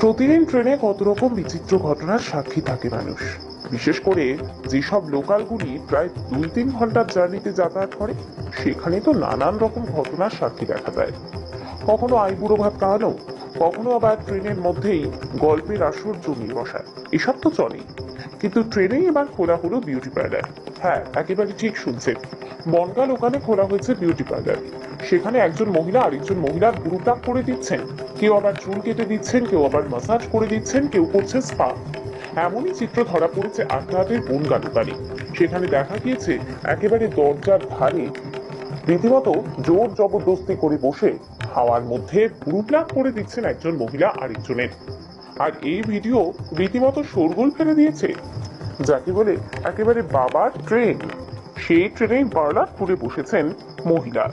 প্রতিদিন ট্রেনে কত রকম বিচিত্র ঘটনার সাক্ষী থাকে মানুষ? বিশেষ করে যেসব লোকালগুলি প্রায় দুই তিন ঘণ্টার জার্নিতে যাতায়াত করে, সেখানে তো নানান রকম ঘটনার সাক্ষী দেখা যায়। কখনো আইবুড়ো ভাত খাওয়ানো কখনো আবার ট্রেনের মধ্যেই গল্পের আসর জমিয়ে বসা এসব তো চলেই। কিন্তু ট্রেনেই এবার খোলা হলো বিউটি পার্লার। হ্যাঁ একেবারে ঠিক শুনছেন। বনগাল ওখানে খোলা হয়েছে বিউটি পার্লার। সেখানে একজন মহিলা আরেকজন মহিলার গুরুটাক করে দিচ্ছেন। কেউ আবার চুল কেটে দিচ্ছেন, কেউ আবার মাসাজ করে দিচ্ছেন, কেউ করছে স্পা এমনই চিত্র ধরা পড়েছে আটলাটের বনগা দোকানে সেখানে দেখা গিয়েছে একেবারে দরজার ধারে। রীতিমতো জোর জবরদস্তি করে বসে হাওয়ার মধ্যে ভুরুপ্লাক করে দিচ্ছেন একজন মহিলা আরেকজনের। আর এই ভিডিও রীতিমতো শোরগোল ফেলে দিয়েছে। যাকে বলে একেবারে বাবার ট্রেন। সেই ট্রেনেই বার্লার করে বসেছেন মহিলা।